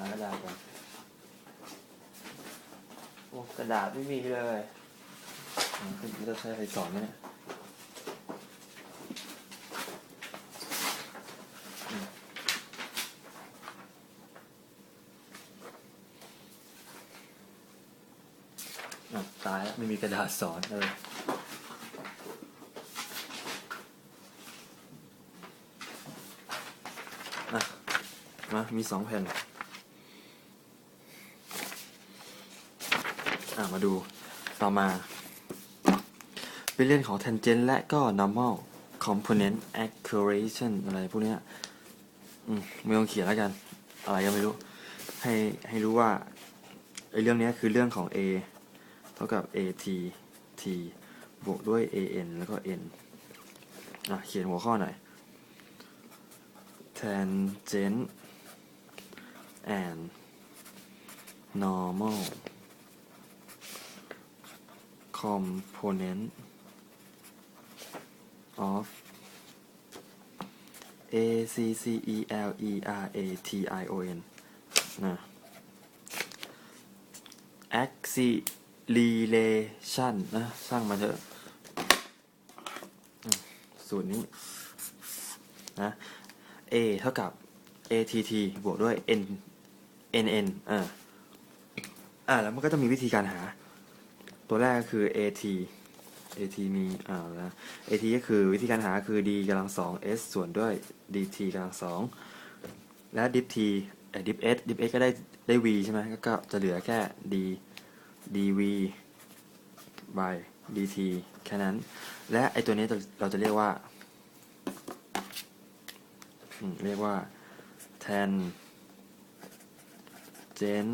ากระดาษก่อนโอ้กระดาษไม่มีเลยอ่าคุณจะใช้ใครสอนเนี่ยตายแล้วไม่มีกระดาษสอนเลยอะมา มีสองแผ่น อะ มาดูต่อมา เป็นเรื่องของ tangent และก็ normal component acceleration อะไรพวกเนี้ยอืมไม่ต้องเขียนแล้วกัน อะไรก็ไม่รู้ ให้ให้รู้ว่าไอ้เรื่องเนี้ยคือเรื่องของ a เท่ากับ at t บวกด้วย an แล้วก็ n อะเขียนหัวข้อหน่อย tangent and normal component of a c c e l e r a t i o n นะ acceleration นะ สร้างมาเถอะสูตรนี้ นะ a เท่ากับ att บวกด้วย n nn อ่าอ่า แล้วมันก็จะมีวิธีการหา ตัวแรกคือ at at มีอ่าแล้ว at ก็คือวิธีการหาคือ d กำลังสอง s ส่วนด้วย dt กำลังสองและ dip t เอ่อ dip s dip s ก็ได้ได้ v ใช่ไหมก็จะเหลือแค่ d dv by dt แค่นั้น และไอตัวนี้เราจะเรียกว่าเรียกว่า tan gen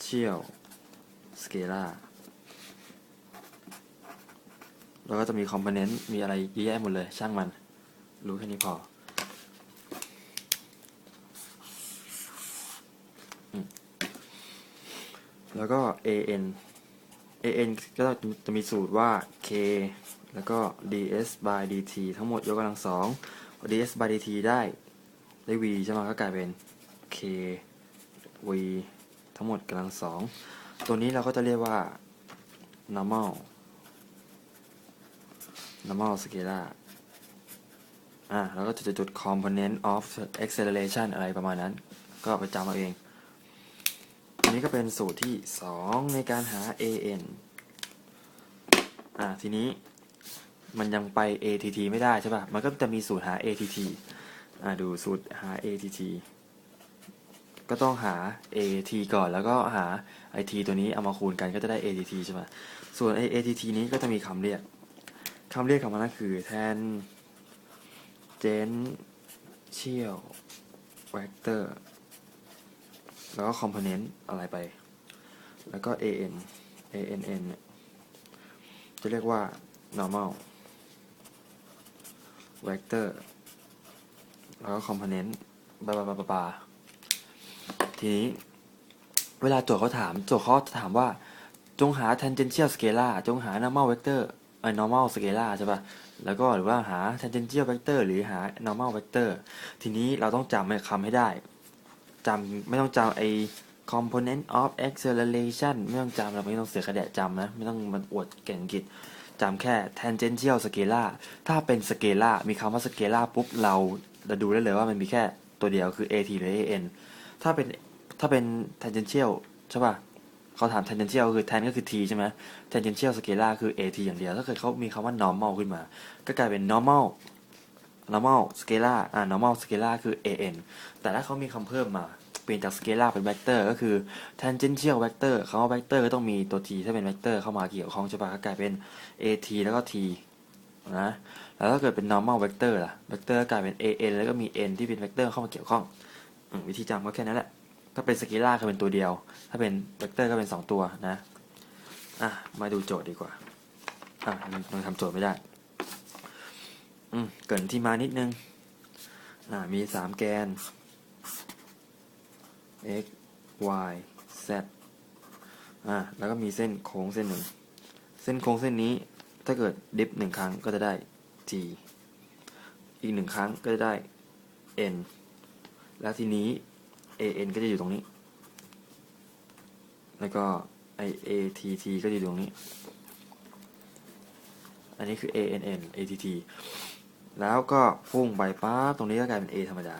เชี่ยว สเกล่าแล้วก็จะมีคอมโพเนนต์มีอะไรเยอะแยะหมดเลย ช่างมัน รู้แค่นี้พอแล้วก็ an an ก็จะมีสูตรว่า k แล้วก็ ds by dt ทั้งหมดยกกำลังสอง ds by dt ได้ได้ v ใช่ไหมก็กลายเป็น k v ทั้งหมดกำลังสอง ตัวนี้เราก็จะเรียกว่า normal normal scalar อ่าแล้วก็จะจุด component of acceleration อะไรประมาณนั้น ก็ไปจำเอาเอง อันนี้ก็เป็นสูตรที่ 2 ในการหา an อ่าทีนี้มันยังไป att ไม่ได้ใช่ป่ะ มันก็จะมีสูตรหา att อ่าดูสูตรหา att ก็ต้องหา at ก่อนแล้วก็หา it ตัวนี้เอามาคูณกันก็จะได้ att ใช่ไหมส่วน att นี้ก็จะมีคำเรียกคำเรียกของมันก็คือ tangential vector แล้วก็ component อะไรไป แล้วก็ an ann จะเรียกว่า normal vector แล้วก็ component บาบาบาบาบา ทีนี้ เวลาโจทย์เขาถาม โจทย์เขาจะถามว่า จงหา tangential scalar จงหา normal vector เอ่อ normal scalar ใช่ป่ะ แล้วก็หรือว่าหา tangential vector หรือหา normal vector ทีนี้เราต้องจำคำให้ได้จำไม่ต้องจำไอ้ component of acceleration ไม่ต้องจำเราไม่ต้องเสียกระแดะจำนะ ไม่ต้องมันอวดเก่งอังกฤษจำแค่ tangential scalar ถ้าเป็น scalar มีคำว่า scalar ปุ๊บเราเราดูได้เลยว่ามันมีแค่ตัวเดียวคือ at หรือ an ถ้าเป็น ถ้าเป็น tangential ใช่ป่ะเขาถาม tangential คือ tan ก็คือ t ใช่ไหม tangential scalar คือ at อย่างเดียว ถ้าเกิดเขามีคำว่า normal ขึ้นมา ก็กลายเป็น normal normal scalar อ่า normal scalar คือ an แต่ถ้าเขามีคำเพิ่มมา เปลี่ยนจาก scalar เป็น vector ก็คือ tangential vector คำว่า vector ก็ต้องมีตัว t ถ้าเป็น vector เข้ามาเกี่ยวข้องใช่ป่ะก็กลายเป็น at แล้วก็ t นะแล้วถ้าเกิดเป็น normal vector ล่ะ vector ก็กลายเป็น an แล้วก็มี n ที่เป็น vector เข้ามาเกี่ยวข้องอวิธีจำก็แค่นั้นแหละ ถ้าเป็นสเกลาก็เป็นตัวเดียว ถ้าเป็นเวกเตอร์ก็เป็นสองตัวนะ อะ มาดูโจทย์ดีกว่า อะเราทำโจทย์ไม่ได้ อืม เกินที่มานิดนึง อ่า มีสามแกน x y z อ่า แล้วก็มีเส้นโค้งเส้นหนึ่ง เส้นโค้งเส้นนี้ ถ้าเกิดดิฟหนึ่งครั้งก็จะได้ g อีกหนึ่งครั้งก็จะได้ n แล้วทีนี้ an ก็จะอยู่ตรงนี้ แล้วก็ไอ att ก็จะอยู่ตรงนี้ อันนี้คือ ann att แล้วก็พุ่งไปป๊าตรงนี้ก็กลายเป็น a ธรรมดา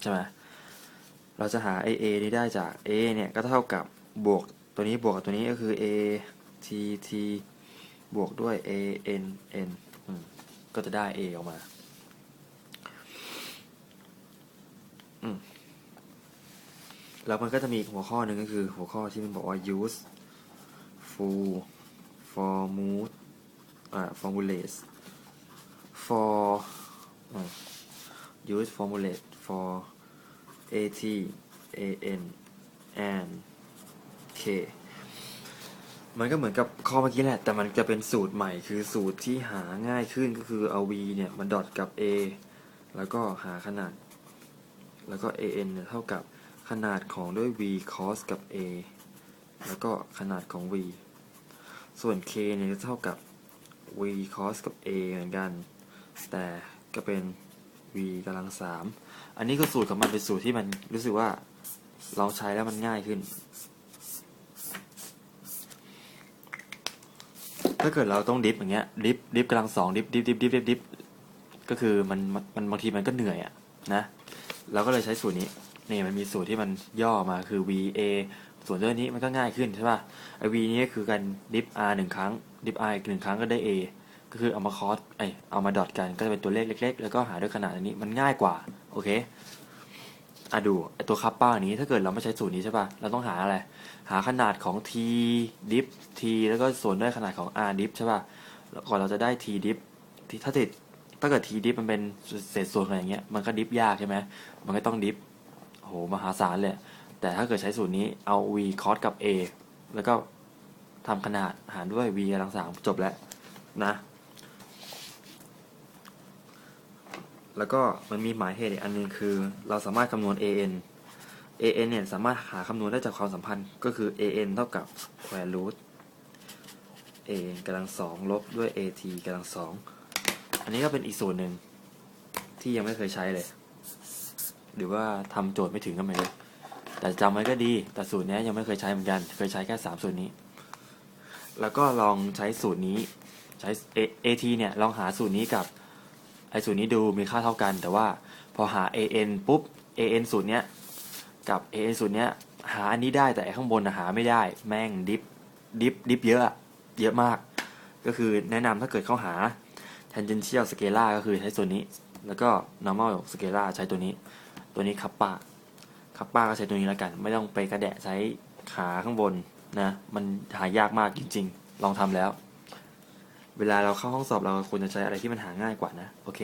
ใช่ไหมเราจะหา a a นี้ได้จาก a เนี่ยก็เท่ากับบวกตัวนี้บวกกับตัวนี้ก็คือ a t t บวกด้วย a n n ก็จะได้ a ออกมา อืม แล้วมันก็จะมีหัวข้อหนึ่งก็คือหัวข้อที่มันบอกว่า use full formula อ่า formulates for use formulate for at an and k มันก็เหมือนกับข้อเมื่อกี้แหละ แต่มันจะเป็นสูตรใหม่ คือสูตรที่หาง่ายขึ้นก็คือเอา v เนี่ยมาดอทกับ a แล้วก็หาขนาด แล้วก็ an เนี่ยเท่ากับ ขนาดของด้วย v cos กับ a แล้วก็ขนาดของ v ส่วน k เนี่ยจะเท่ากับ v cos กับ a เหมือนกัน แต่ก็เป็น v กำลังสามอันนี้ก็สูตรของมันเป็นสูตรที่มันรู้สึกว่าเราใช้แล้วมันง่ายขึ้น ถ้าเกิดเราต้องดิฟอย่างเงี้ย ดิฟดิฟกำลังสองดิฟดิฟดิฟดิฟดิฟก็คือมันมันบางทีมันก็เหนื่อยอะนะ เราก็เลยใช้สูตรนี้ นี่มันมีสูตรที่มันย่อมาคือ v a ส่วนเรื่องนี้มันก็ง่ายขึ้นใช่ป่ะไอ v นี้ก็คือการดิฟ r หนึ่งครั้ง ดิฟ r อีกหนึ่งครั้งก็ได้ a ก็คือเอามาคอสไอเอามาดอทกันก็จะเป็นตัวเลขเล็ก ๆ แล้วก็หาด้วยขนาดอันนี้มันง่ายกว่า โอเคอะดูไอตัวคัพป้านี้ถ้าเกิดเราไม่ใช้สูตรนี้ใช่ป่ะ เราต้องหาอะไร หาขนาดของ t diff t แล้วก็ส่วนด้วยขนาดของ r diff ใช่ป่ะแล้วก่อนเราจะได้ t diff ที่ถ้าติดถ้าเกิด t diff มันเป็นเศษส่วนอะไรอย่างเงี้ยมันก็ดิฟยากใช่ไหมมันก็ต้องดิฟ หมหาศาลเลยแต่ถ้าเกิดใช้สูตรนี้เอา v cos กับ a แล้วก็ทำขนาดหารด้วย v กำลังสามจบแล้วนะ แล้วก็มันมีหมายเหตุอีกอันหนึงคือ เราสามารถคำนวณ an an เนี่ยสามารถหาคำนวณได้จากความสัมพันธ์ก็คือ an เท่ากับ square root a กำลังสองลบด้วย at กำลังสองอันนี้ก็เป็นอีกสูตรหนึ่งที่ยังไม่เคยใช้เลย หรือว่าทำโจทย์ไม่ถึงก็ไม่รู้แต่จำไว้ก็ดี แต่สูตรนี้ยังไม่เคยใช้เหมือนกัน เคยใช้แค่สามสูตรนี้ แล้วก็ลองใช้สูตรนี้ใช้ at เนี่ยลองหาสูตรนี้กับไอสูตรนี้ดูมีค่าเท่ากัน แต่ว่าพอหา an ปุ๊บ an สูตรเนี้ยกับ an สูตรเนี้ยหาอันนี้ได้แต่ข้างบนหาไม่ได้แม่งดิฟดิฟดิฟเยอะอะเยอะมาก ก็คือแนะนำถ้าเกิดเข้าหา tangential scalar ก็คือใช้ส่วนนี้ แล้วก็ normal scalar ใช้ตัวนี้ ตัวนี้คับป้าคับป้าก็ใช้ตัวนี้แล้วกัน ไม่ต้องไปกระแดะใช้ขาข้างบนนะ มันหายากมากจริง ๆ ลองทำแล้ว เวลาเราเข้าห้องสอบเราควรจะใช้อะไรที่มันหาง่ายกว่านะ โอเค